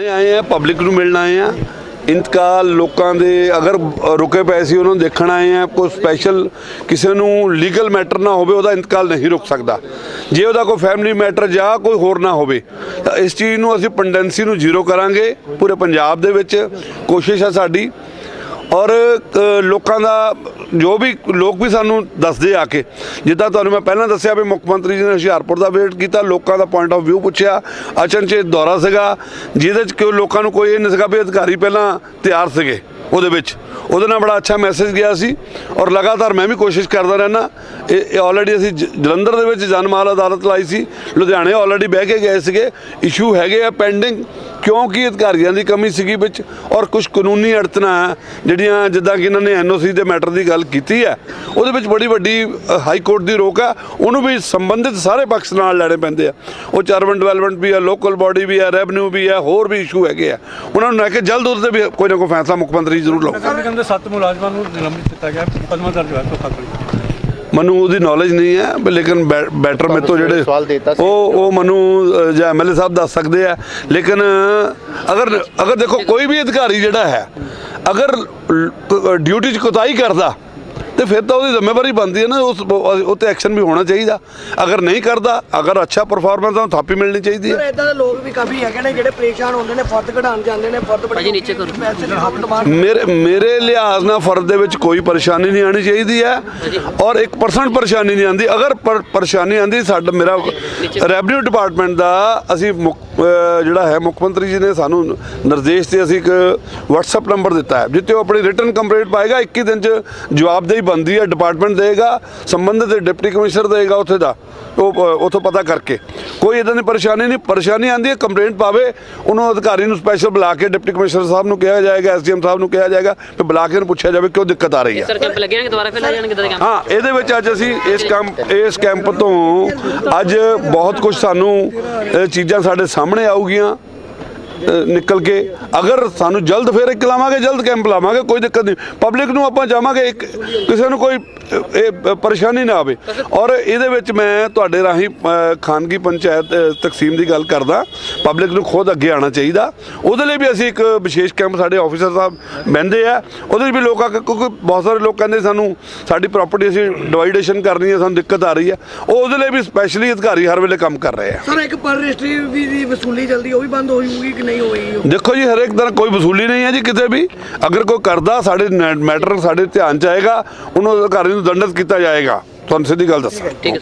ਲੁਧਿਆਣੇ ਆਏ ਆ ਪਬਲਿਕ ਨੂੰ ਮਿਲਣ ਆਏ ਆ। ਇੰਤਕਾਲ ਲੋਕਾਂ ਦੇ ਅਗਰ ਰੁਕੇ ਪਏ ਸੀ, ਉਹਨਾਂ ਨੂੰ ਦੇਖਣ ਆਏ ਆ, ਕੋਈ ਸਪੈਸ਼ਲ ਕਿਸੇ ਨੂੰ ਲੀਗਲ ਮੈਟਰ ਨਾ ਹੋਵੇ, ਉਹਦਾ ਇੰਤਕਾਲ ਨਹੀਂ ਰੁਕ ਸਕਦਾ। ਜੇ ਉਹਦਾ ਕੋਈ ਫੈਮਿਲੀ ਮੈਟਰ ਜਾਂ ਕੋਈ ਹੋਰ ਨਾ ਹੋਵੇ, ਤਾਂ ਇਸ ਚੀਜ਼ ਨੂੰ ਅਸੀਂ ਪੰਡੈਂਸੀ ਨੂੰ ਜ਼ੀਰੋ ਕਰਾਂਗੇ, ਪੂਰੇ ਪੰਜਾਬ ਦੇ ਵਿੱਚ। ਕੋਸ਼ਿਸ਼ ਹੈ ਸਾਡੀ ਔਰ ਲੋਕਾਂ ਦਾ, ਜੋ ਵੀ, ਲੋਕ ਵੀ ਸਾਨੂੰ ਦੱਸਦੇ ਆ ਕੇ, ਜਿੱਦਾਂ ਤੁਹਾਨੂੰ ਮੈਂ ਪਹਿਲਾਂ ਦੱਸਿਆ ਵੀ ਮੁੱਖ ਮੰਤਰੀ ਜੀ ਨੇ ਹੁਸ਼ਿਆਰਪੁਰ ਦਾ ਵਿਜ਼ਿਟ ਕੀਤਾ, ਲੋਕਾਂ ਦਾ ਪੁਆਇੰਟ ਆਫ ਵਿਊ ਪੁੱਛਿਆ, ਅਚਨਚੇਤ ਦੌਰਾ ਸੀਗਾ, ਜਿਹਦੇ ਚ ਕਿ ਲੋਕਾਂ ਨੂੰ ਕੋਈ ਇਹ ਨਹੀਂ ਸੀਗਾ ਵੀ ਅਧਿਕਾਰੀ ਪਹਿਲਾਂ ਤਿਆਰ ਸੀਗੇ ਉਹਦੇ ਵਿੱਚ। ਉਹਦੇ ਨਾਲ ਬੜਾ ਅੱਛਾ ਮੈਸੇਜ ਗਿਆ ਸੀ, ਔਰ ਲਗਾਤਾਰ ਮੈਂ ਵੀ ਕੋਸ਼ਿਸ਼ ਕਰਦਾ ਰਹਿਣਾ ਇਹ ਆਲਰੇਡੀ ਅਸੀਂ ਜ- ਜਲੰਧਰ ਦੇ ਵਿੱਚ ਜਨਮਾਲ ਅਦਾਲਤ ਲਾਈ ਸੀ, ਲੁਧਿਆਣੇ ਆਲਰੇਡੀ ਬਹਿ ਕੇ ਗਏ ਸੀਗੇ ਇਸ਼ੂ ਹੈਗੇ ਆ ਪੈਂਡਿੰਗ ਕਿਉਂਕਿ ਅਧਿਕਾਰੀਆਂ ਦੀ ਕਮੀ ਸੀਗੀ ਵਿੱਚ? ਔਰ ਕੁਝ ਕਾਨੂੰਨੀ ਅੜਚਨਾ ਜਿਹੜੀਆਂ ਜਿੱਦਾਂ ਕਿ ਇਹਨਾਂ ਨੇ ਐਨਓਸੀ ਦੇ ਮੈਟਰ ਦੀ ਗੱਲ ਕੀਤੀ ਹੈ, ਉਹਦੇ ਵਿੱਚ ਬੜੀ ਵੱਡੀ ਹਾਈ ਕੋਰਟ ਦੀ ਰੋਕ ਹੈ ਉਹਨੂੰ ਵੀ ਸੰਬੰਧਿਤ ਸਾਰੇ ਪੱਖ ਨਾਲ ਲੈਣੇ ਪੈਂਦੇ ਆ। ਉਹ ਚਰਬਨ ਡਿਵੈਲਪਮੈਂਟ ਵੀ ਆ, ਲੋਕਲ ਬਾਡੀ ਵੀ ਹੈ ਰੈਵਨਿਊ ਵੀ ਹੈ ਹੋਰ ਵੀ ਇਸ਼ੂ ਹੈਗੇ ਆ। ਉਹਨਾਂ ਨੂੰ ਲੈ ਕੇ ਜਲਦ ਉਹਦੇ ਤੇ ਵੀ ਕੋਈ ਨਾ ਕੋਈ ਫੈਸਲਾ ਮੁੱਖ ਮੰਤਰੀ ਜ਼ਰੂਰ ਲਓ ਕਹਿੰਦੇ ਕਹਿੰਦੇ ਸੱਤ ਮੁਲਾਜ਼ਮਾਂ ਨੂੰ ਨਿਲੰਬਿਤ ਕੀਤਾ ਗਿਆ, ਮੁਕੱਦਮਾ ਦਰਜ ਹੋਇਆ ਤੋਂ ਖਾਤਰ ਮੈਨੂੰ ਉਹਦੀ ਨੌਲੇਜ ਨਹੀਂ ਹੈ ਪਰ ਲੇਕਿਨ ਬੈਟਰ ਮੇਰੇ ਤੋਂ ਜਿਹੜੇ ਸਵਾਲ ਦੇ ਦਿੱਤਾ ਸੀ। ਉਹ ਉਹ ਮੈਨੂੰ ਜਾਂ ਐਮਐਲਏ ਸਾਹਿਬ ਦੱਸ ਸਕਦੇ ਆ ਲੇਕਿਨ ਅਗਰ ਅਗਰ ਦੇਖੋ ਕੋਈ ਵੀ ਅਧਿਕਾਰੀ ਜਿਹੜਾ ਹੈ ਅਗਰ ਡਿਊਟੀ 'ਚ ਕੋਤਾਹੀ ਕਰਦਾ ਤੇ ਫਿਰ ਤਾਂ ਉਹਦੀ ਜ਼ਿੰਮੇਵਾਰੀ ਬਣਦੀ ਹੈ ਨਾ ਉਸ ਉਹ ਤੇ ਐਕਸ਼ਨ ਵੀ ਹੋਣਾ ਚਾਹੀਦਾ। ਅਗਰ ਨਹੀਂ ਕਰਦਾ ਅਗਰ ਅੱਛਾ ਪਰਫਾਰਮੈਂਸ ਤਾਂ ਥਾਪੀ ਮਿਲਣੀ ਚਾਹੀਦੀ ਹੈ। ਇਦਾਂ ਦੇ ਲੋਕ ਵੀ ਕਾਫੀ ਹੈਗੇ ਨੇ ਜਿਹੜੇ ਪਰੇਸ਼ਾਨ ਹੁੰਦੇ ਨੇ ਫਰਦ ਕਢਾਉਣ ਜਾਂਦੇ ਨੇ ਫਰਦ ਭਾਜੀ ਨੀਚੇ ਕਰੋ। ਪੈਸੇ ਦੀ ਬਹੁਤ ਡਿਮਾਂਡ ਮੇਰੇ ਮੇਰੇ ਲਿਹਾਜ਼ ਨਾਲ ਫਰਦ ਦੇ ਵਿੱਚ ਕੋਈ ਪਰੇਸ਼ਾਨੀ ਨਹੀਂ ਆਣੀ ਚਾਹੀਦੀ ਹੈ ਔਰ 1% ਪਰੇਸ਼ਾਨੀ ਨਹੀਂ ਆਂਦੀ ਅਗਰ ਪਰ- ਪਰੇਸ਼ਾਨੀ ਆਂਦੀ ਸਾਡਾ ਮੇਰਾ ਰੈਵਨਿਊ ਡਿਪਾਰਟਮੈਂਟ ਦਾ ਅਸੀਂ ਜਿਹੜਾ ਹੈ ਮੁੱਖ ਮੰਤਰੀ ਜੀ ਨੇ ਸਾਨੂੰ ਨਿਰਦੇਸ਼ ਤੇ ਅਸੀਂ ਇੱਕ WhatsApp ਨੰਬਰ ਦਿੱਤਾ ਹੈ। ਜਿੱਤੇ ਉਹ ਆਪਣੀ ਰਿਟਨ ਕੰਪਲੀਟ ਪਾਏਗਾ 21 ਦਿਨ ਚ ਜਵਾਬਦੇਹੀ ਬੰਦੀ ਹੈ ਡਿਪਾਰਟਮੈਂਟ ਦੇਗਾ ਸੰਬੰਧਿਤ ਡਿਪਟੀ ਕਮਿਸ਼ਨਰ ਦੇਗਾ ਉੱਥੇ ਦਾ ਉਹ ਉੱਥੋਂ ਪਤਾ ਕਰਕੇ। ਕੋਈ ਇਦਾਂ ਦੀ ਪਰੇਸ਼ਾਨੀ ਨਹੀਂ ਪਰੇਸ਼ਾਨੀ ਆਂਦੀ ਹੈ ਕੰਪਲੇਂਟ ਪਾਵੇ ਉਹਨੂੰ ਅਧਿਕਾਰੀ ਨੂੰ ਸਪੈਸ਼ਲ ਬੁਲਾ ਕੇ ਡਿਪਟੀ ਕਮਿਸ਼ਨਰ ਸਾਹਿਬ ਨੂੰ ਕਿਹਾ ਜਾਏਗਾ ਐਸਡੀਐਮ ਸਾਹਿਬ ਨੂੰ ਕਿਹਾ ਜਾਏਗਾ ਤੇ ਬੁਲਾ ਕੇ ਉਹਨੂੰ ਪੁੱਛਿਆ ਜਾਵੇ ਕਿਉਂ ਦਿੱਕਤ ਆ ਰਹੀ ਹੈ। ਸਰ ਕੈਂਪ ਲੱਗੇ ਨੇ ਦੁਬਾਰਾ ਫਿਰ ਲੈ ਜਾਣਗੇ ਇਦਾਂ ਦੇ ਕੈਂਪ ਹਾਂ ਇਹਦੇ ਵਿੱਚ ਅੱਜ ਅਸੀਂ ਇਸ ਕੈਂਪ ਇਸ ਕੈਂਪ ਤੋਂ ਅੱਜ ਬਹੁਤ ਕੁਝ ਸਾਨੂੰ ਚੀਜ਼ਾਂ ਸਾਡੇ ਸਾਹਮਣੇ ਆਊਗੀਆਂ। ਅ, ਨਿਕਲ ਕੇ ਅਗਰ ਸਾਨੂੰ ਜਲਦ ਫਿਰ ਇੱਕ ਲਾਵਾਂਗੇ, ਜਲਦ ਕੈਂਪ ਲਾਵਾਂਗੇ, ਕੋਈ ਦਿੱਕਤ ਨਹੀਂ। ਪਬਲਿਕ ਨੂੰ ਆਪਾਂ ਜਾਵਾਂਗੇ, ਇੱਕ ਕਿਸੇ ਨੂੰ ਕੋਈ ਇਹ ਪਰੇਸ਼ਾਨੀ ਨਾ ਆਵੇ। ਔਰ ਇਹਦੇ ਵਿੱਚ ਮੈਂ ਤੁਹਾਡੇ ਰਾਹੀਂ ਖਾਨਗੀ ਪੰਚਾਇਤ ਤਕਸੀਮ ਦੀ ਗੱਲ ਕਰਦਾ। ਪਬਲਿਕ ਨੂੰ ਖੁਦ ਅੱਗੇ ਆਉਣਾ ਚਾਹੀਦਾ। ਉਹਦੇ ਲਈ ਵੀ ਅਸੀਂ ਇੱਕ ਵਿਸ਼ੇਸ਼ ਕੈਂਪ ਸਾਡੇ ਆਫੀਸਰ ਸਾਹਿਬ ਬਹਿੰਦੇ ਆ। ਉਹਦੇ ਵਿੱਚ ਵੀ ਲੋਕ ਕਿਉਂਕਿ ਬਹੁਤ ਸਾਰੇ ਲੋਕ ਕਹਿੰਦੇ ਸਾਨੂੰ, ਸਾਡੀ ਪ੍ਰਾਪਰਟੀ ਅਸੀਂ ਡਿਵਾਈਡੇਸ਼ਨ ਕਰਨੀ ਹੈ ਸਾਨੂੰ ਦਿੱਕਤ ਆ ਰਹੀ ਹੈ ਉਹ ਉਹਦੇ ਲਈ ਵੀ ਸਪੈਸ਼ਲੀ ਅਧਿਕਾਰੀ ਹਰ ਵੇਲੇ ਕੰਮ ਕਰ ਰਹੇ ਆ। ਸਰ, ਇੱਕ ਪਰ ਰਜਿਸਟਰੀ ਦੀ ਵਸੂਲੀ ਜਲਦੀ ਉਹ ਵੀ ਬੰਦ ਹੋ ਜੂਗੀ ਕਿ ਨਹੀਂ ਹੋਏਗੀ ਦੇਖੋ ਜੀ ਹਰੇਕ ਤਰ੍ਹਾਂ ਕੋਈ ਵਸੂਲੀ ਨਹੀਂ ਹੈ ਜੀ ਕਿਤੇ ਵੀ। ਅਗਰ ਕੋਈ ਕਰਦਾ ਸਾਡੇ ਮੈਟਰ ਸਾਡੇ ਧਿਆਨ ਚ ਆਏਗਾ ਉਹਨੂੰ ਅਧਿਕਾਰੀ ਨੂੰ ਦੰਡਿਤ ਕੀਤਾ ਜਾਏਗਾ। ਤੁਹਾਨੂੰ ਸਿੱਧੀ ਗੱਲ ਦੱਸਾਂ।